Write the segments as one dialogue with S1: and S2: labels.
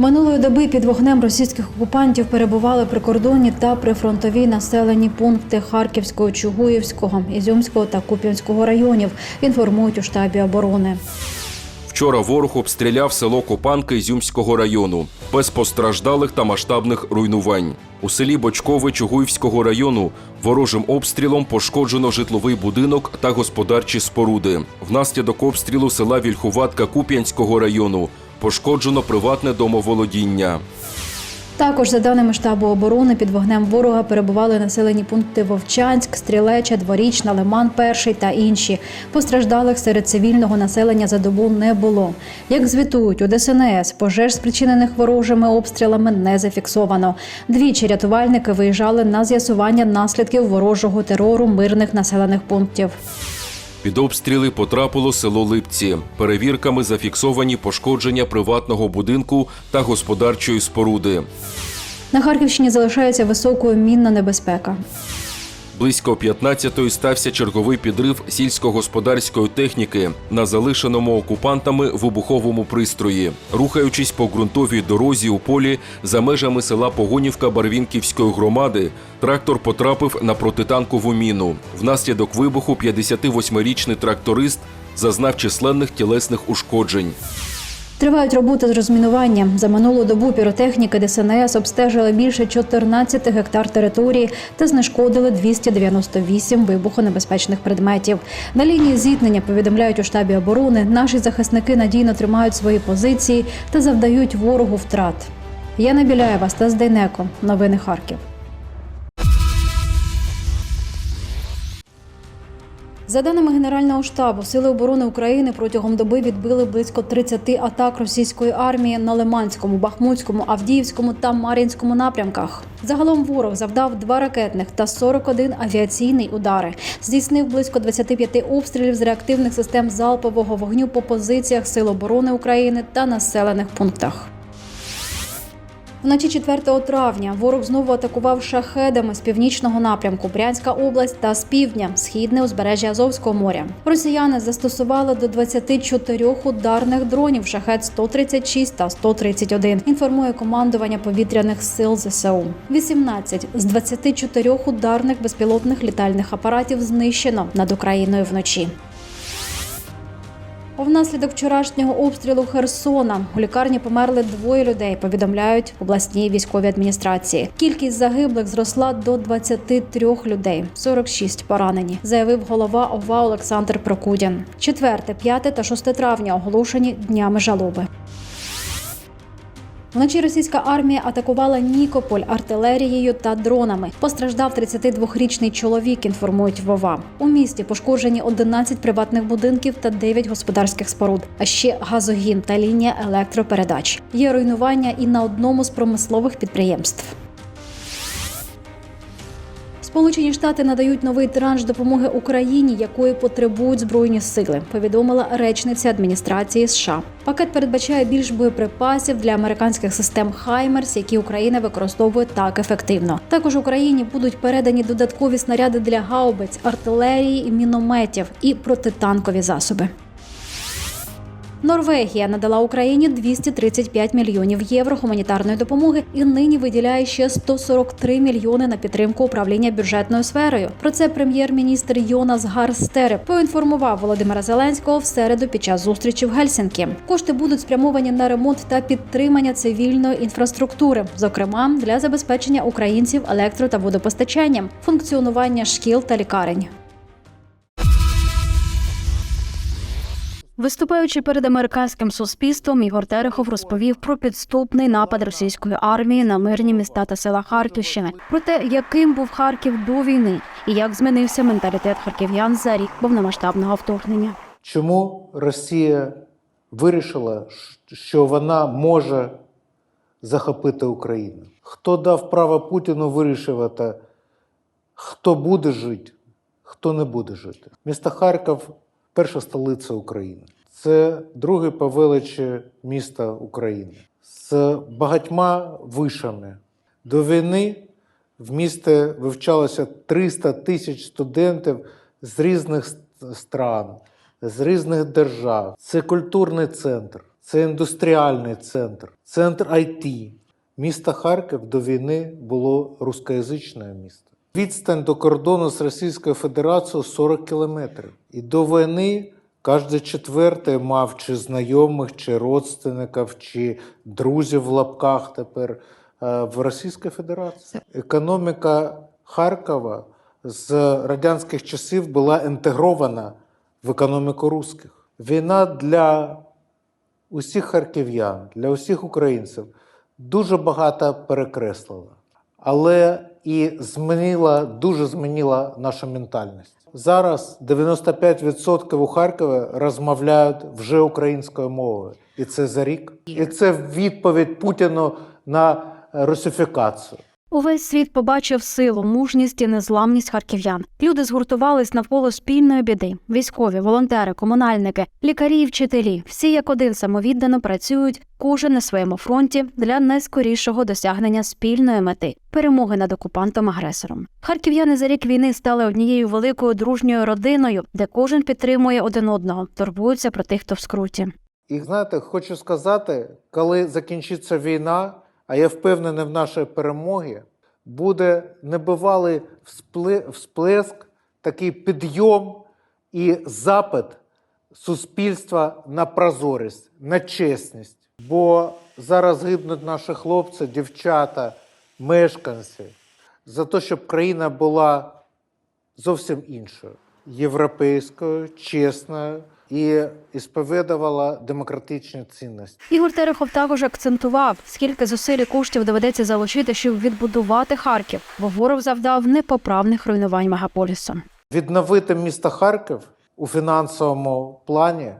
S1: Минулої доби під вогнем російських окупантів перебували прикордонні та прифронтові населені пункти Харківського, Чугуївського, Ізюмського та Куп'янського районів. Інформують у штабі оборони.
S2: Вчора ворог обстріляв село Копанки Ізюмського району без постраждалих та масштабних руйнувань. У селі Бочкове Чугуївського району ворожим обстрілом пошкоджено житловий будинок та господарчі споруди. Внаслідок обстрілу села Вільхуватка Куп'янського району пошкоджено приватне домоволодіння.
S1: Також, за даними штабу оборони, під вогнем ворога перебували населені пункти Вовчанськ, Стрілеча, Дворічна, Лиман Перший та інші. Постраждалих серед цивільного населення за добу не було. Як звітують у ДСНС, пожеж, спричинених ворожими обстрілами, не зафіксовано. Двічі рятувальники виїжджали на з'ясування наслідків ворожого терору мирних населених пунктів.
S2: Під обстріли потрапило село Липці. Перевірками зафіксовані пошкодження приватного будинку та господарчої споруди.
S1: На Харківщині залишається високою мінна небезпека.
S2: Близько 15-ї стався черговий підрив сільськогосподарської техніки на залишеному окупантами вибуховому пристрої. Рухаючись по ґрунтовій дорозі у полі за межами села Погонівка Барвінківської громади, трактор потрапив на протитанкову міну. Внаслідок вибуху 58-річний тракторист зазнав численних тілесних ушкоджень.
S1: Тривають роботи з розмінування. За минулу добу піротехніки ДСНС обстежили більше 14 гектар території та знешкодили 298 вибухонебезпечних предметів. На лінії зіткнення повідомляють у штабі оборони. Наші захисники надійно тримають свої позиції та завдають ворогу втрат. Яна Біляєва, Стас Дейнеко. Новини Харків. За даними Генерального штабу, Сили оборони України протягом доби відбили близько 30 атак російської армії на Лиманському, Бахмутському, Авдіївському та Мар'їнському напрямках. Загалом ворог завдав два ракетних та 41 авіаційний удари. Здійснив близько 25 обстрілів з реактивних систем залпового вогню по позиціях Сил оборони України та населених пунктах. Вночі 4 травня ворог знову атакував шахедами з північного напрямку Брянська область та з півдня, східне узбережжя Азовського моря. Росіяни застосували до 24 ударних дронів шахет 136 та 131, Інформує командування повітряних сил ЗСУ. 18 з 24 ударних безпілотних літальних апаратів знищено над Україною вночі. Внаслідок вчорашнього обстрілу Херсона у лікарні померли двоє людей. Повідомляють обласній військовій адміністрації. Кількість загиблих зросла до 23 людей, 46 поранені. Заявив голова ОВА Олександр Прокудін. 4, 5 та 6 травня оголошені днями жалоби. Вночі російська армія атакувала Нікополь артилерією та дронами. Постраждав 32-річний чоловік. Інформують Вова. У місті пошкоджені 11 приватних будинків та 9 господарських споруд, а ще газогін та лінія електропередач. Є руйнування і на одному з промислових підприємств. Сполучені Штати надають новий транш допомоги Україні, якої потребують збройні сили. Повідомила речниця адміністрації США. Пакет передбачає більш боєприпасів для американських систем Хаймерс, які Україна використовує так ефективно. Також Україні будуть передані додаткові снаряди для гаубиць, артилерії і мінометів і протитанкові засоби. Норвегія надала Україні 235 мільйонів євро гуманітарної допомоги і нині виділяє ще 143 мільйони на підтримку управління бюджетною сферою. Про це прем'єр-міністр Йонас Гарстере поінформував Володимира Зеленського в середу під час зустрічі в Гельсінкі. Кошти будуть спрямовані на ремонт та підтримання цивільної інфраструктури, зокрема для забезпечення українців електро та водопостачанням, функціонування шкіл та лікарень. Виступаючи перед американським суспільством, Ігор Терехов розповів про підступний напад російської армії на мирні міста та села Харківщини, про те, яким був Харків до війни і як змінився менталітет харків'ян за рік повномасштабного вторгнення.
S3: Чому Росія вирішила, що вона може захопити Україну? Хто дав право Путіну вирішувати, хто буде жити, хто не буде жити? Місто Харків перша столиця України. Це друге по величі місто України з багатьма вишами. До війни в місті вивчалося 300 тисяч студентів з різних стран з різних держав. Це культурний центр, це індустріальний центр, центр IT. Місто Харків до війни було рускоязичне місто. Відстань до кордону з Російською Федерацією 40 кілометрів. І до війни кожен четвертий мав чи знайомих, чи родственників, чи друзів в лапках тепер е, в Російській Федерації. Економіка Харкова з радянських часів була інтегрована в економіку русських. Війна для усіх харків'ян, для усіх українців дуже багато перекреслила, але і змінила, дуже змінила нашу ментальність. Зараз 95% у Харкові розмовляють вже українською мовою, і це за рік. І це відповідь Путіну на русифікацію.
S1: Увесь світ побачив силу, мужність і незламність харків'ян. Люди згуртувались навколо спільної біди. Військові, волонтери, комунальники, лікарі і вчителі. Всі як один самовіддано працюють, кожен на своєму фронті для найскорішого досягнення спільної мети перемоги над окупантом-агресором. Харків'яни за рік війни стали однією великою дружньою родиною, де кожен підтримує один одного, турбується про тих, хто в скруті.
S3: І знаєте, хочу сказати, коли закінчиться війна, а я впевнений в нашій перемогі, буде небивалий всплеск, такий підйом і запит суспільства на прозорість, на чесність. Бо зараз гибнуть наші хлопці, дівчата, мешканці за те, щоб країна була зовсім іншою, європейською, чесною і сповідувала демократичні цінності.
S1: Ігор Терехов також акцентував, скільки зусиль і коштів доведеться залучити, щоб відбудувати Харків, бо ворог завдав непоправних руйнувань мегаполісу.
S3: Відновити місто Харків у фінансовому плані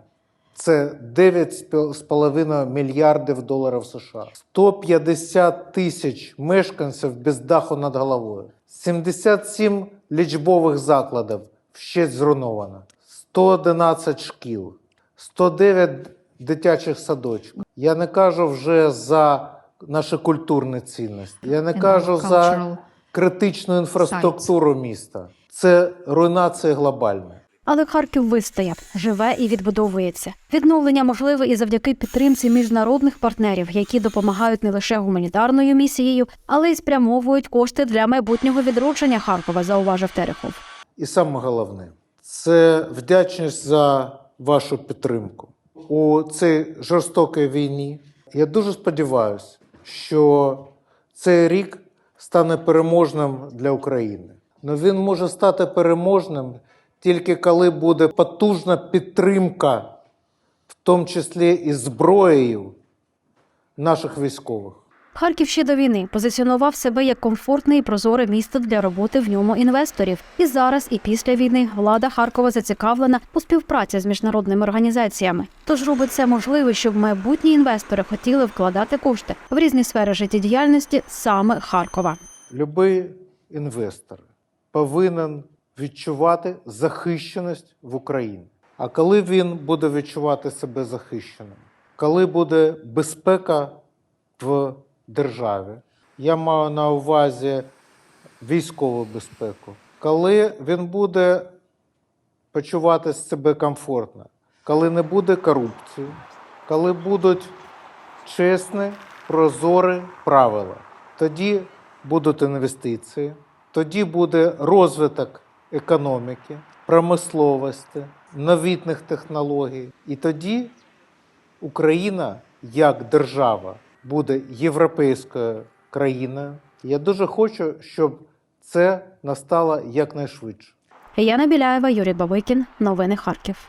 S3: це 9,5 мільярдів доларів США, 150 тисяч мешканців без даху над головою, 77 лічбових закладів вщеть зруйновано, 111 шкіл, 109 дитячих садочків. Я не кажу вже за наші культурні цінності. Я не кажу за критичну інфраструктуру міста. Це руйнація глобальна.
S1: Але Харків вистояв, живе і відбудовується. Відновлення можливе і завдяки підтримці міжнародних партнерів, які допомагають не лише гуманітарною місією, але й спрямовують кошти для майбутнього відродження Харкова, зауважив Терехов.
S3: І саме головне це вдячність за вашу підтримку у цій жорстокій війні. Я дуже сподіваюся, що цей рік стане переможним для України. Але він може стати переможним тільки коли буде потужна підтримка, в тому числі і зброєю наших військових.
S1: Харків ще до війни позиціонував себе як комфортне і прозоре місто для роботи в ньому інвесторів. І зараз, і після війни влада Харкова зацікавлена у співпраці з міжнародними організаціями. Тож робить це можливе, щоб майбутні інвестори хотіли вкладати кошти в різні сфери життєдіяльності саме Харкова.
S3: Любий інвестор повинен відчувати захищеність в Україні. А коли він буде відчувати себе захищеним, коли буде безпека в державі, я маю на увазі військову безпеку, коли він буде почувати себе комфортно, коли не буде корупції, коли будуть чесні, прозорі правила, тоді будуть інвестиції, тоді буде розвиток економіки, промисловості, новітних технологій. І тоді Україна як держава буде європейською країною. Я дуже хочу, щоб це настало якнайшвидше.
S1: Яна Біляєва, Юрій Бабикін. Новини Харків.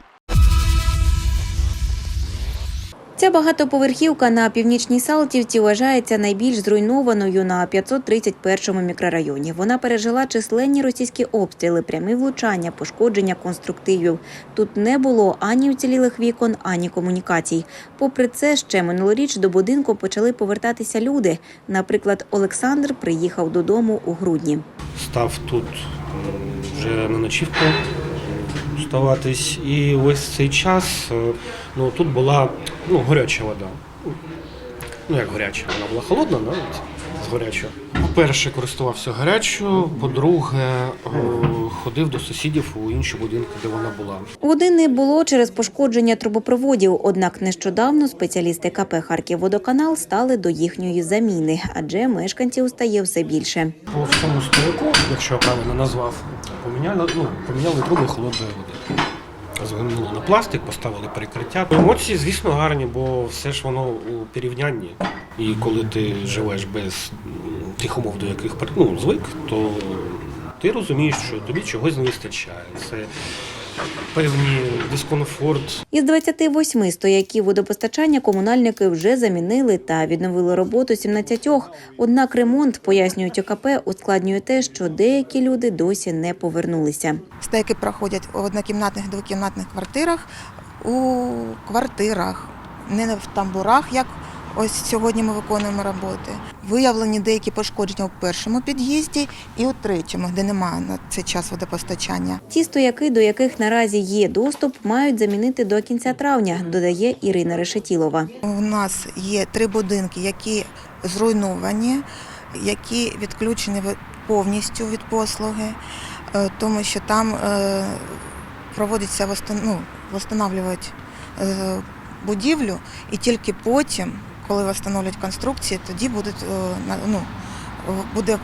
S4: Ця багатоповерхівка на північній Салтівці вважається найбільш зруйнованою на 531-му мікрорайоні. Вона пережила численні російські обстріли, прямі влучання, пошкодження конструктивів. Тут не було ані вцілілих вікон, ані комунікацій. Попри це, ще минулоріч до будинку почали повертатися люди. Наприклад, Олександр приїхав додому у грудні.
S5: став тут вже на ночівку ставатись. І весь цей час е, ну, тут була ну, гаряча вода. Ну, як гаряча, вона була холодна, навіть гарячою. По-перше, користувався гарячою, по-друге, е, ходив до сусідів у інші будинки, де вона була.
S4: Води не було через пошкодження трубопроводів. Однак нещодавно спеціалісти КП «Харківводоканал» стали до їхньої заміни, адже мешканців стає все більше.
S5: По всьому стояку, якщо я правильно назвав, поміняли, ну, поміняли труби холодної води. Звернули на пластик, поставили перекриття. Емоції, звісно, гарні, бо все ж воно у порівнянні. І коли ти живеш без тих умов, до яких ну, звик, то ти розумієш, що тобі чогось не вистачає. Це певний дискомфорт,
S4: Із 28 стояків водопостачання комунальники вже замінили та відновили роботу 17. Однак ремонт, пояснюють ОКП, ускладнює те, що деякі люди досі не повернулися.
S6: Стейки проходять в однокімнатних двокімнатних квартирах у квартирах, не в тамбурах, як ось сьогодні ми виконуємо роботи. Виявлені деякі пошкодження у першому під'їзді і у третьому, де немає на цей час водопостачання.
S4: Ті стояки, до яких наразі є доступ, мають замінити до кінця травня, додає Ірина Решетілова.
S6: У нас є три будинки, які зруйновані, які відключені повністю від послуги, е, тому що там е, проводиться ну, восстанавлюють е, будівлю, і тільки потім, коли встановлюють конструкції, тоді будуть, е, на- ну, буде е,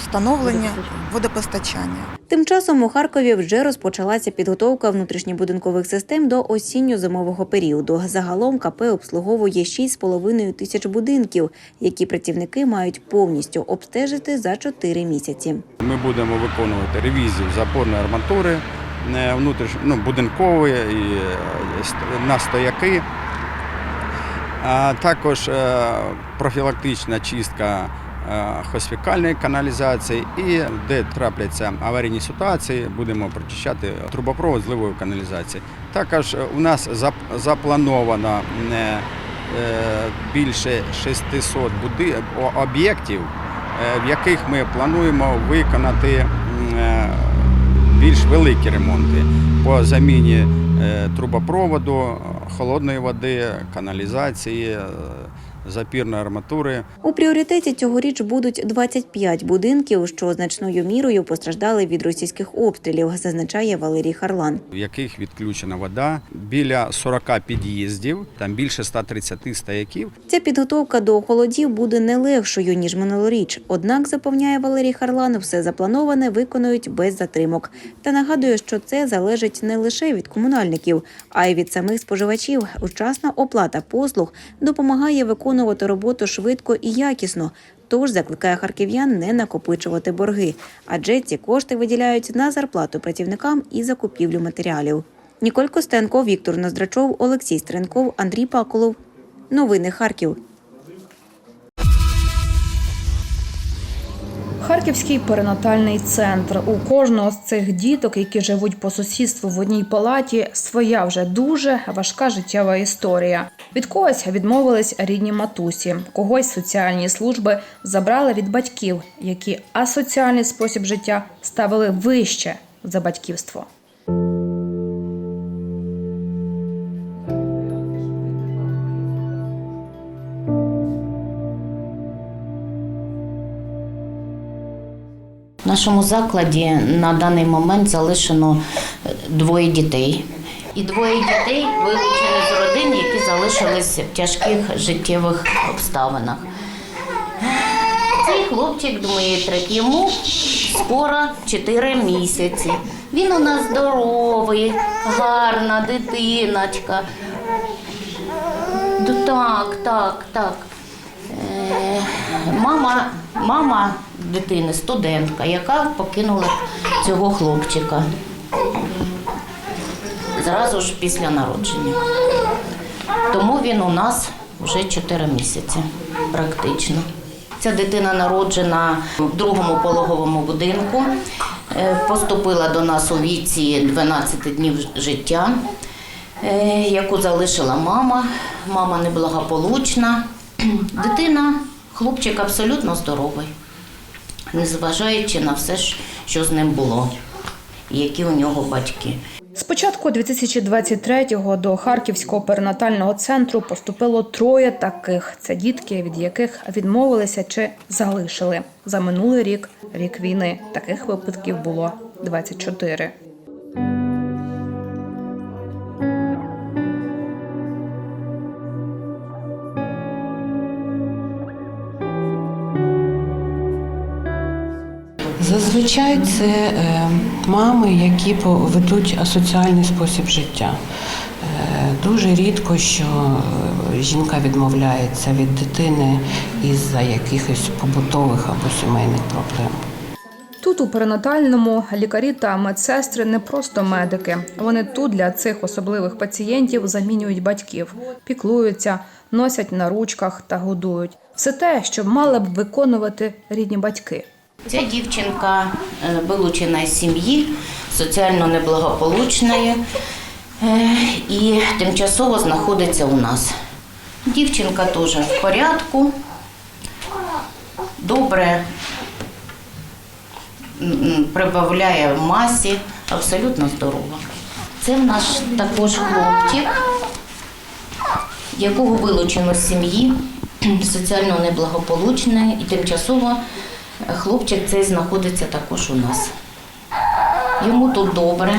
S6: встановлення водопостачання.
S4: Тим часом у Харкові вже розпочалася підготовка внутрішньобудинкових систем до осінньо-зимового періоду. Загалом КП обслуговує 6,5 тисяч будинків, які працівники мають повністю обстежити за 4 місяці.
S7: Ми будемо виконувати ревізію запорної арматури е, внутріш... ну, будинкової і е, ст- на стояки. Також е, профілактична чистка е, хосфікальної каналізації і де трапляться аварійні ситуації, будемо прочищати трубопровод зливої каналізації. Також у нас заплановано е, більше 600 об'єктів, в яких ми плануємо виконати більш великі ремонти по заміні трубопроводу, холодної води, каналізації, запірної арматури.
S4: У пріоритеті цьогоріч будуть 25 будинків, що значною мірою постраждали від російських обстрілів, зазначає Валерій Харлан.
S7: в яких відключена вода, біля 40 під'їздів, там більше 130 стояків.
S4: Ця підготовка до холодів буде не легшою ніж минулоріч. Однак, запевняє Валерій Харлан, все заплановане виконують без затримок. Та нагадує, що це залежить не лише від комунальників, а й від самих споживачів. Учасна оплата послуг допомагає виконувати роботу швидко і якісно. Тож закликає харків'ян не накопичувати борги, адже ці кошти виділяють на зарплату працівникам і закупівлю матеріалів. Ніколь Костенко, Віктор Ноздрачов, Олексій Стренков, Андрій Паколов. Новини Харків.
S1: Харківський перинатальний центр. У кожного з цих діток, які живуть по сусідству в одній палаті, своя вже дуже важка життєва історія. Від когось відмовились рідні матусі, когось соціальні служби забрали від батьків, які асоціальний спосіб життя ставили вище за батьківство.
S8: Нашому закладі на даний момент залишено е, двоє дітей. І двоє дітей вилучені з родин, які залишились в тяжких життєвих обставинах. Цей хлопчик, Дмитрик, йому скоро 4 місяці. Він у нас здоровий, гарна дитиночка. Так, так, так. Мама, мама дитини, студентка, яка покинула цього хлопчика зразу ж після народження. Тому він у нас вже 4 місяці, практично. Ця дитина народжена в другому пологовому будинку, е, поступила до нас у віці 12 днів життя, е, яку залишила мама. Мама неблагополучна. Дитина, хлопчик абсолютно здоровий, незважаючи на все, що з ним було, які у нього батьки.
S9: З початку 2023-го до Харківського перинатального центру поступило троє таких. Це дітки, від яких відмовилися чи залишили. За минулий рік, рік війни, таких випадків було 24.
S10: Зазвичай це е, мами, які ведуть асоціальний спосіб життя. Е, Дуже рідко, що е, жінка відмовляється від дитини із-за якихось побутових або сімейних проблем.
S9: Тут у перинатальному лікарі та медсестри не просто медики. Вони тут для цих особливих пацієнтів замінюють батьків, піклуються, носять на ручках та годують. Все те, що мали б виконувати рідні батьки.
S8: Ця дівчинка е, вилучена з сім'ї, соціально неблагополучної е, і тимчасово знаходиться у нас. Дівчинка теж в порядку, добре прибавляє в масі, абсолютно здорова. Це в нас також хлопчик, якого вилучено з сім'ї, соціально неблагополучної і тимчасово хлопчик цей знаходиться також у нас. Йому тут добре,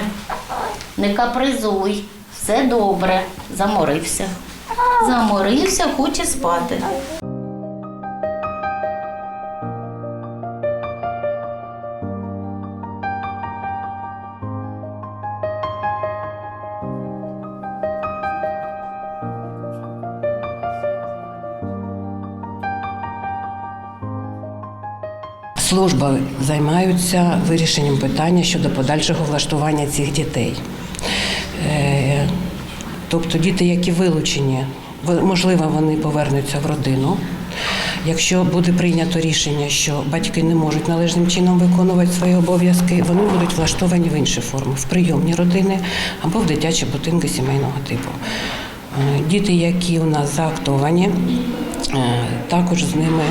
S8: не капризуй, все добре, заморився. Заморився, хоче спати.
S10: Служби займаються вирішенням питання щодо подальшого влаштування цих дітей. Е, Тобто діти, які вилучені, можливо, вони повернуться в родину. Якщо буде прийнято рішення, що батьки не можуть належним чином виконувати свої обов'язки, вони будуть влаштовані в інші форми в прийомні родини або в дитячі будинки сімейного типу. Е, Діти, які у нас заактовані, е, також з ними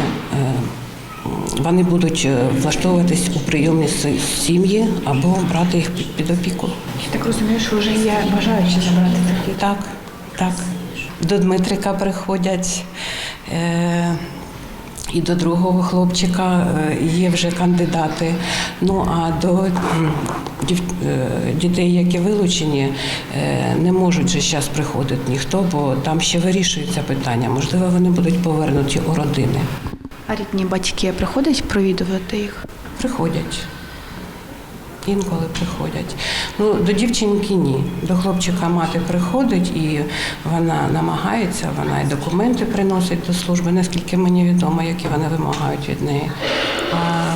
S10: вони будуть е, влаштовуватись у прийомні сім'ї або брати їх під, опіку.
S11: Я так розумію, що вже є бажаючі забрати таких.
S10: Так, так. До Дмитрика приходять. Е- і до другого хлопчика е, є вже кандидати. Ну а до е, дітей, які вилучені, не можуть же зараз приходити ніхто, бо там ще вирішується питання. Можливо, вони будуть повернуті у родини.
S11: Рідні батьки приходять провідувати їх?
S10: Приходять. Інколи приходять. Ну, до дівчинки ні. До хлопчика мати приходить і вона намагається, вона і документи приносить до служби, наскільки мені відомо, які вони вимагають від неї. А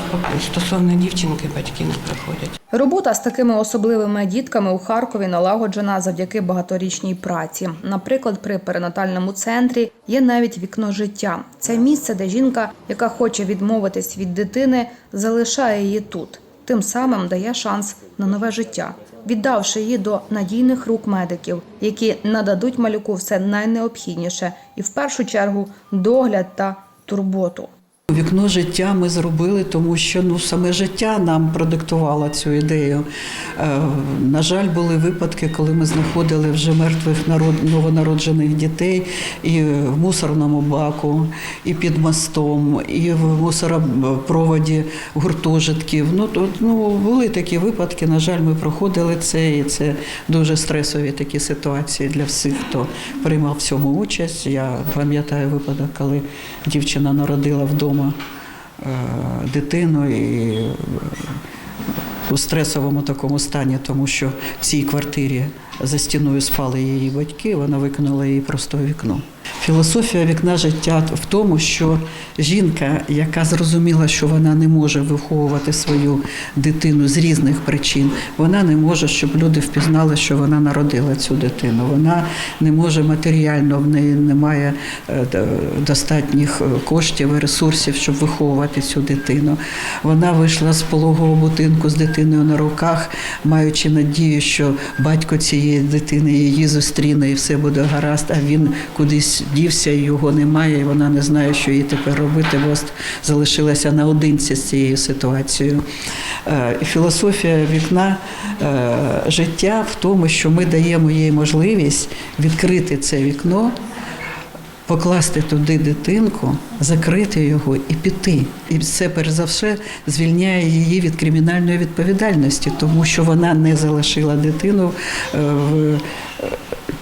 S10: стосовно дівчинки батьки не приходять.
S9: Робота з такими особливими дітками у Харкові налагоджена завдяки багаторічній праці. Наприклад, при перинатальному центрі є навіть вікно життя. Це місце, де жінка, яка хоче відмовитись від дитини, залишає її тут. Тим самим дає шанс на нове життя, віддавши її до надійних рук медиків, які нададуть малюку все найнеобхідніше і в першу чергу догляд та турботу.
S12: Вікно життя ми зробили, тому що ну саме життя нам продиктувало цю ідею. Е, на жаль, були випадки, коли ми знаходили вже мертвих народ, новонароджених дітей і в мусорному баку, і під мостом, і в мусоропроводі гуртожитків. Ну тут ну були такі випадки. На жаль, ми проходили це, і це дуже стресові такі ситуації для всіх, хто приймав в цьому участь. Я пам'ятаю випадок, коли дівчина народила вдома е, дитину і е, у стресовому такому стані, тому що в цій квартирі за стіною спали її батьки, вона викинула її просто у вікно. Філософія вікна життя в тому, що жінка, яка зрозуміла, що вона не може виховувати свою дитину з різних причин, вона не може, щоб люди впізнали, що вона народила цю дитину. Вона не може матеріально, в неї немає е, достатніх е, коштів і ресурсів, щоб виховувати цю дитину. Вона вийшла з пологового будинку з дитиною на руках, маючи надію, що батько цієї цієї дитини її зустріне і все буде гаразд, а він кудись дівся, його немає, і вона не знає, що їй тепер робити, бо залишилася наодинці з цією ситуацією. Е, Філософія вікна е, життя в тому, що ми даємо їй можливість відкрити це вікно покласти туди дитинку, закрити його і піти. І це перш за все звільняє її від кримінальної відповідальності, тому що вона не залишила дитину е, в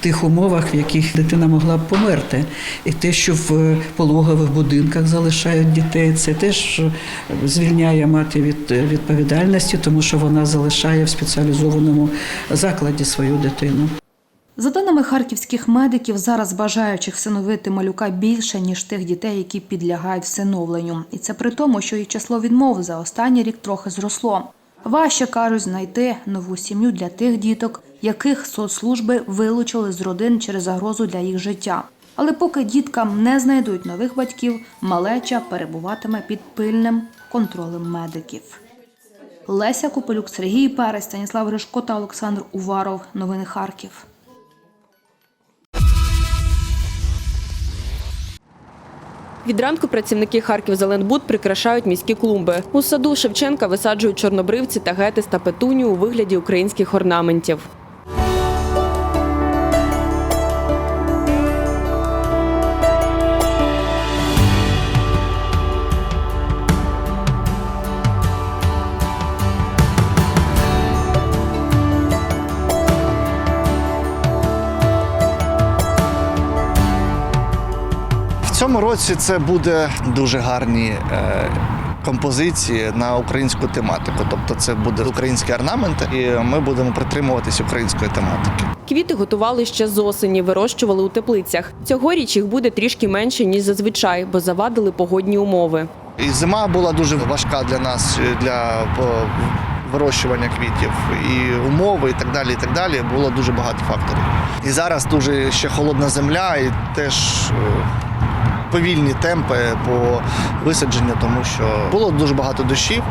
S12: тих умовах, в яких дитина могла б померти. І те, що в пологових будинках залишають дітей, це теж звільняє мати від відповідальності, тому що вона залишає в спеціалізованому закладі свою дитину.
S9: За даними харківських медиків, зараз бажаючих всиновити малюка більше ніж тих дітей, які підлягають всиновленню, і це при тому, що їх число відмов за останній рік трохи зросло. Важче кажуть знайти нову сім'ю для тих діток, яких соцслужби вилучили з родин через загрозу для їх життя. Але поки діткам не знайдуть нових батьків, малеча перебуватиме під пильним контролем медиків. Леся Копелюк, Сергій Перець, Станіслав Гришко та Олександр Уваров. Новини Харків.
S13: Від ранку працівники Харків прикрашають міські клумби. У саду Шевченка висаджують чорнобривці та гетис та петунію у вигляді українських орнаментів.
S14: Році це буде дуже гарні е, композиції на українську тематику. Тобто це буде українські орнаменти, і ми будемо притримуватись української тематики.
S13: Квіти готували ще з осені, вирощували у теплицях. Цьогоріч їх буде трішки менше ніж зазвичай, бо завадили погодні умови.
S14: І зима була дуже важка для нас е, для е, вирощування квітів, і умови, і так далі. І так далі. Було дуже багато факторів. І зараз дуже ще холодна земля, і теж. Повільні темпи по висадженню, тому що було дуже багато дощів,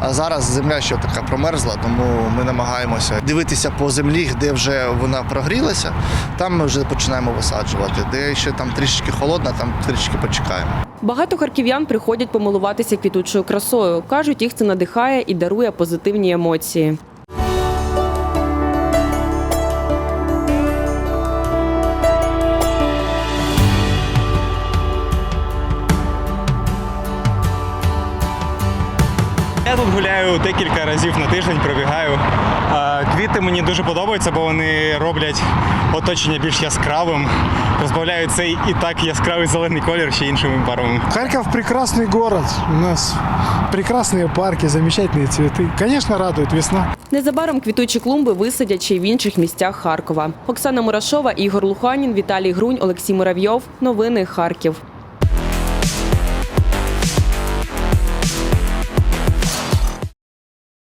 S14: а зараз земля ще така промерзла, тому ми намагаємося дивитися по землі, де вже вона прогрілася, там ми вже починаємо висаджувати. Де ще там трішки холодно, там трішки почекаємо.
S13: Багато харків'ян приходять помилуватися квітучою красою. кажуть, їх це надихає і дарує позитивні емоції.
S15: тут гуляю декілька разів на тиждень, пробігаю. А, Квіти мені дуже подобаються, бо вони роблять оточення більш яскравим, розбавляють цей і так яскравий зелений колір ще іншими барвами.
S16: Харьков прекрасный город. У нас прекрасные парки, замечательные цветы. Конечно, радует весна.
S13: Незабаром квітучі клумби висадять ще й в інших місцях Харкова. Оксана Мурашова, Ігор Луханін, Віталій Грунь, Олексій Муравйов. Новини Харків.